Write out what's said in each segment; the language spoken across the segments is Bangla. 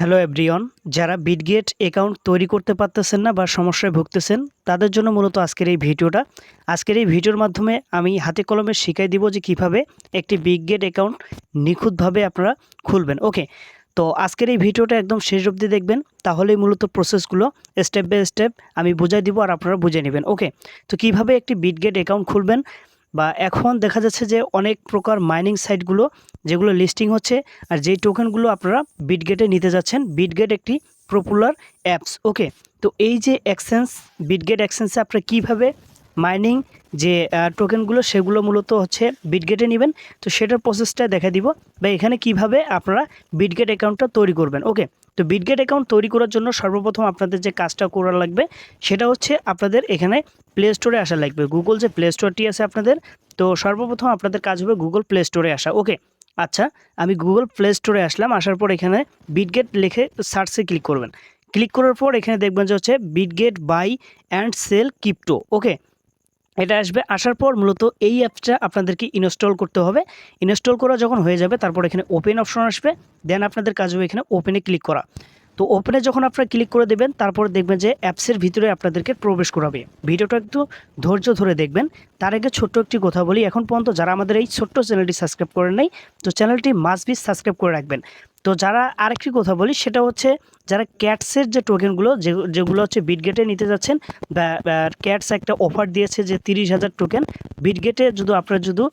হ্যালো এভরিওন যারা বিটগেট অ্যাকাউন্ট তৈরি করতে পারতেছেন না বা সমস্যায় ভুগতেছেন, তাদের জন্য মূলত আজকের এই ভিডিওটা। আজকের এই ভিডিওর মাধ্যমে আমি হাতে কলমে শিখাই দিব যে কীভাবে একটি বিটগেট অ্যাকাউন্ট নিখুঁতভাবে আপনারা খুলবেন। ওকে তো আজকের এই ভিডিওটা একদম শেষ অবধি দেখবেন, তাহলেই মূলত প্রসেসগুলো স্টেপ বাই স্টেপ আমি বুঝাই দিব আর আপনারা বুঝে নেবেন। ওকে তো কীভাবে একটি বিটগেট অ্যাকাউন্ট খুলবেন? বা এখন দেখা যাচ্ছে যে অনেক প্রকার মাইনিং সাইটগুলো যেগুলো লিস্টিং হচ্ছে, আর যেই টোকেনগুলো আপনারা বিটগেটে নিতে যাচ্ছেন বিটগেট একটি পপুলার অ্যাপস ওকে তো এই যে এক্সচেঞ্জ বিটগেট এক্সচেঞ্জে আপনারা কীভাবে মাইনিং যে টোকেনগুলো সেগুলো মূলত হচ্ছে বিটগেটে নেবেন। তো সেটার প্রসেসটা দেখা দিব বা এখানে কীভাবে আপনারা বিটগেট অ্যাকাউন্টটা তৈরি করবেন। ওকে তো বিটগেট অ্যাকাউন্ট তৈরি করার জন্য সর্বপ্রথম আপনাদের যে কাজটা করা লাগবে, সেটা হচ্ছে আপনাদের এখানে প্লে স্টোরে আসা লাগবে। গুগল যে প্লে স্টোরটি আছে আপনাদের, তো সর্বপ্রথম আপনাদের কাজ হবে গুগল প্লে স্টোরে আসা। ওকে আচ্ছা আমি গুগল প্লে স্টোরে আসলাম, আসার পর এখানে বিটগেট লিখে সার্চে ক্লিক করবেন। ক্লিক করার পর এখানে দেখবেন যে হচ্ছে Bitget buy and sell crypto okay এটা আসবে, আসার পর মূলত এই অ্যাপটা আপনাদেরকে ইনস্টল করতে হবে। ইনস্টল করা যখন হয়ে যাবে, তারপর এখানে ওপেন অপশন আসবে দেন আপনাদের কাজ হবে এখানে ওপেনে ক্লিক করা। তো ওপেনে যখন আপনারা ক্লিক করে দেবেন, তারপর দেখবেন যে অ্যাপসের ভিতরে আপনাদেরকে প্রবেশ করাবে। ভিডিওটা একটু ধৈর্য ধরে দেখবেন। তার আগে ছোট্ট একটি কথা বলি, এখন পর্যন্ত যারা আমাদের এই ছোট্ট চ্যানেলটি সাবস্ক্রাইব করেন নাই, তো চ্যানেলটি মাস্ট বি সাবস্ক্রাইব করে রাখবেন। তো যারা আরেকটি কথা বলি, সেটা হচ্ছে যারা ক্যাটসের যে টোকেনগুলো যে, যেগুলো হচ্ছে বিটগেটে নিতে যাচ্ছেন ক্যাটস একটা অফার দিয়েছে যে তিরিশ হাজার টোকেন বিটগেটে যদি আপনারা যদি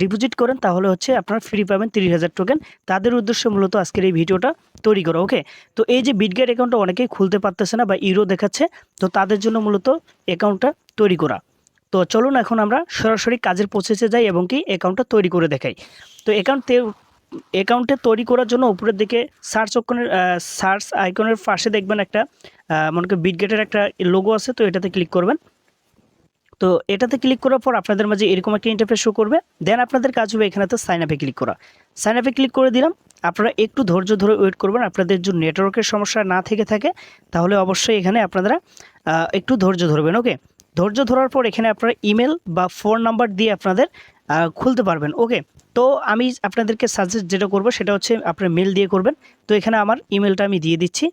ডিপোজিট করেন, তাহলে হচ্ছে আপনারা ফ্রি পাবেন তিরিশ হাজার টোকেন তাদের উদ্দেশ্যে মূলত আজকের এই ভিডিওটা তৈরি করা ওকে তো এই যে বিটগেট অ্যাকাউন্টটা অনেকেই খুলতে পারতেছে না বা ইউরো দেখাচ্ছে, তো তাদের জন্য মূলত অ্যাকাউন্টটা তৈরি করা। তো চলুন এখন আমরা সরাসরি কাজের প্রসেসে যাই এবং কি অ্যাকাউন্টটা তৈরি করে দেখাই। তো অ্যাকাউন্ট অ্যাকাউন্টে তৈরি করার জন্য উপরের দিকে সার্চ অপশনের সার্চ আইকনের পাশে দেখবেন একটা মনে করি বিটগেটের একটা লোগো আছে, তো এটাতে ক্লিক করবেন। তো এটাতে ক্লিক করার পর আপনাদের মাঝে এরকম একটা ইন্টারফেস শো করবে। দেন আপনাদের কাজ হবে এখানেতে সাইন আপে ক্লিক করা। সাইন আপে ক্লিক করে দিলাম। আপনারা একটু ধৈর্য ধরে ওয়েট করবেন। আপনাদের যদি নেটওয়ার্কের সমস্যা না থেকে থাকে, তাহলে অবশ্যই এখানে আপনারা একটু ধৈর্য ধরবেন ওকে ধৈর্য ধরার পর এখানে আপনারা ইমেল বা ফোন নাম্বার দিয়ে আপনাদের খুলতে পারবেন ওকে তো আমি আপনাদেরকে সাজেস্ট যেটা করব, সেটা হচ্ছে আপনার মেল দিয়ে করবেন। তো এখানে আমার ইমেলটা আমি দিয়ে দিচ্ছি।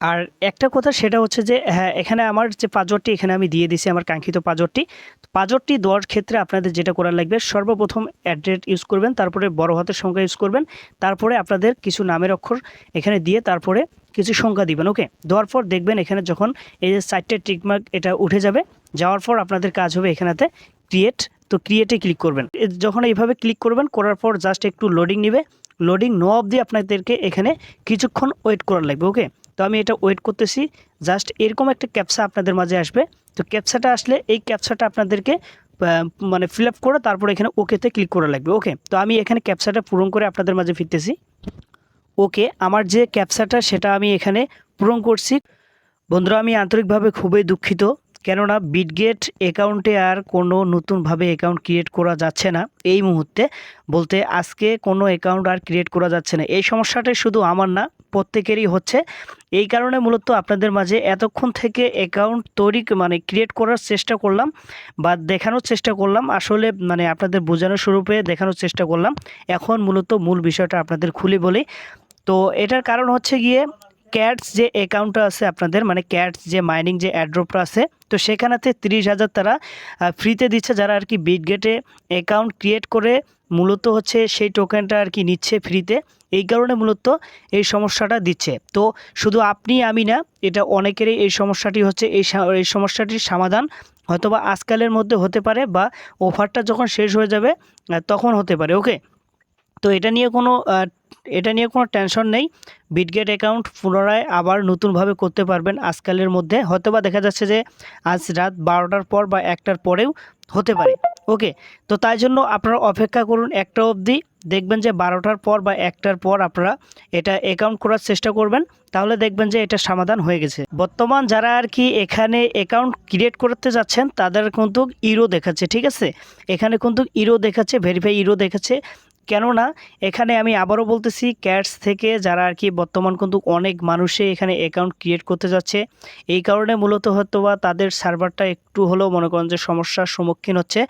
আর একটা কথা, সেটা হচ্ছে যে হ্যাঁ এখানে আমার যে পাজরটি এখানে আমি দিয়ে দিছি আমার কাঙ্ক্ষিত পাজরটি পাজরটি দেওয়ার ক্ষেত্রে আপনাদের যেটা করার লাগবে, সর্বপ্রথম অ্যাড্রেস ইউজ করবেন, তারপরে বড় হাতের সংখ্যা ইউজ করবেন, তারপরে আপনাদের কিছু নামের অক্ষর এখানে দিয়ে তারপরে কিছু সংখ্যা দিবেন ওকে দেওয়ার পর দেখবেন এখানে যখন এই যে সাইটটা টিকমার্ক এটা উঠে যাবে, যাওয়ার পর আপনাদের কাজ হবে এখানেতে ক্রিয়েট তো ক্রিয়েটে ক্লিক করবেন। যখন এইভাবে ক্লিক করবেন, করার পর জাস্ট একটু লোডিং নেবে। লোডিং নো অবধি আপনাদেরকে এখানে কিছুক্ষণ ওয়েট করার লাগবে ওকে তো আমি এটা ওয়েট করতেছি জাস্ট এরকম একটা ক্যাপসা আপনাদের মাঝে আসবে। তো ক্যাপসাটা আসলে এই ক্যাপসাটা আপনাদেরকে মানে ফিল আপ করে তারপর এখানে ওকেতে ক্লিক করা লাগবে ওকে তো আমি এখানে ক্যাপসাটা পূরণ করে আপনাদের মাঝে ফিরতেছি। ওকে আমার যে ক্যাপসাটা সেটা আমি এখানে পূরণ করছি। বন্ধুরা, আমি আন্তরিকভাবে খুবই দুঃখিত। কেননা বিটগেট অ্যাকাউন্টে আর কোনো নতুনভাবে অ্যাকাউন্ট ক্রিয়েট করা যাচ্ছে না এই মুহূর্তে। বলতে আজকে কোনো অ্যাকাউন্ট আর ক্রিয়েট করা যাচ্ছে না। এই সমস্যাটাই শুধু আমার না, প্রত্যেকেরই হচ্ছে। এই কারণে মূলত আপনাদের মাঝে এতক্ষণ থেকে অ্যাকাউন্ট তৈরি মানে ক্রিয়েট করার চেষ্টা করলাম বা দেখানোর চেষ্টা করলাম। আসলে মানে আপনাদের বোঝানোর স্বরূপে দেখানোর চেষ্টা করলাম। এখন মূলত মূল বিষয়টা আপনাদের খুলে বলি। তো এটার কারণ হচ্ছে গিয়ে ক্যাটস যে অ্যাকাউন্টটা আছে আপনাদের মানে ক্যাটস যে মাইনিং যে অ্যাড্রপটা আছে, তো সেখানেতে তিরিশ হাজার তারা ফ্রিতে দিচ্ছে যারা আর কি বিটগেটে অ্যাকাউন্ট ক্রিয়েট করে মূলত হচ্ছে সেই টোকেনটা আর কি নিচ্ছে ফ্রিতে এই কারণে মূলত এই সমস্যাটা দিচ্ছে। তো শুধু আপনি, আমি না, এটা অনেকেরই এই সমস্যাটি হচ্ছে, এই এই সমস্যাটির সমাধান হয়তোবা আজকালের মধ্যে হতে পারে বা অফারটা যখন শেষ হয়ে যাবে তখন হতে পারে ওকে তো এটা নিয়ে কোনো এটা নিয়ে কোনো টেনশন নেই। বিটগেট অ্যাকাউন্ট পুনরায় আবার নতুনভাবে করতে পারবেন আজকালের মধ্যে। হয়তোবা দেখা যাচ্ছে যে আজ রাত বারোটার পর বা একটার পরেও হতে পারে। ওকে তো তাই জন্য আপনারা অপেক্ষা করুন একটা অবধি। দেখবেন যে বারোটার পর বা একটার পর আপনারা এটা অ্যাকাউন্ট করার চেষ্টা করবেন। তাহলে দেখবেন যে এটা সমাধান হয়ে গেছে। বর্তমান যারা আর কি এখানে অ্যাকাউন্ট ক্রিয়েট করতে যাচ্ছেন, তাদের কিন্তু ইরো দেখাচ্ছে, ঠিক আছে? এখানে কিন্তু ইরো দেখাচ্ছে ভেরিফাই ইরো দেখাচ্ছে। কেননা এখানে আমি আবারও বলতেছি ক্যাটস থেকে যারা আর কি বর্তমান কিন্তু অনেক মানুষে এখানে অ্যাকাউন্ট ক্রিয়েট করতে যাচ্ছে। এই কারণে মূলত হয়তো বা তাদের সার্ভারটা একটু হলেও মনে করেন যে সমস্যার সম্মুখীন হচ্ছে।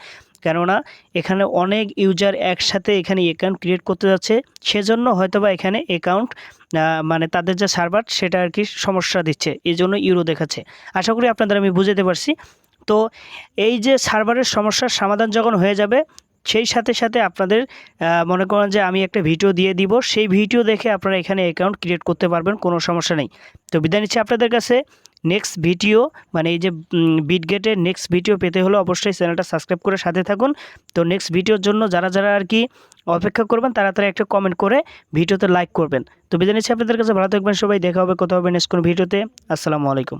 কেননা এখানে অনেক ইউজার একসাথে এখানে অ্যাকাউন্ট ক্রিয়েট করতে যাচ্ছে। সেজন্য হয়তোবা এখানে অ্যাকাউন্ট মানে তাদের যে সার্ভার সেটা আর কি সমস্যা দিচ্ছে। এই জন্য ইউরো দেখাচ্ছে। আশা করি আপনাদের আমি বুঝাতে পারছি। তো এই যে সার্ভারের সমস্যার সমাধান যখন হয়ে যাবে সেই সাথে সাথে আপনাদের মনে করেন যে আমি একটা ভিডিও দিয়ে দিব, সেই ভিডিও দেখে আপনারা এখানে অ্যাকাউন্ট ক্রিয়েট করতে পারবেন, কোনো সমস্যা নেই। তো বিদায় নিচ্ছি আপনাদের কাছে। নেক্সট ভিডিও মানে এই যে বিটগেটের নেক্সট ভিডিও পেতে হলে অবশ্যই চ্যানেলটা সাবস্ক্রাইব করে সাথে থাকুন। তো নেক্সট ভিডিওর জন্য যারা যারা আর কি অপেক্ষা করবেন, তারা তারা একটা কমেন্ট করে ভিডিওতে লাইক করবেন। তো বিদায় নিচ্ছি আপনাদের কাছে, ভালো থাকবেন সবাই, দেখা হবে কোথাও হবে নেক্সট কোনো ভিডিওতে আসসালামু আলাইকুম।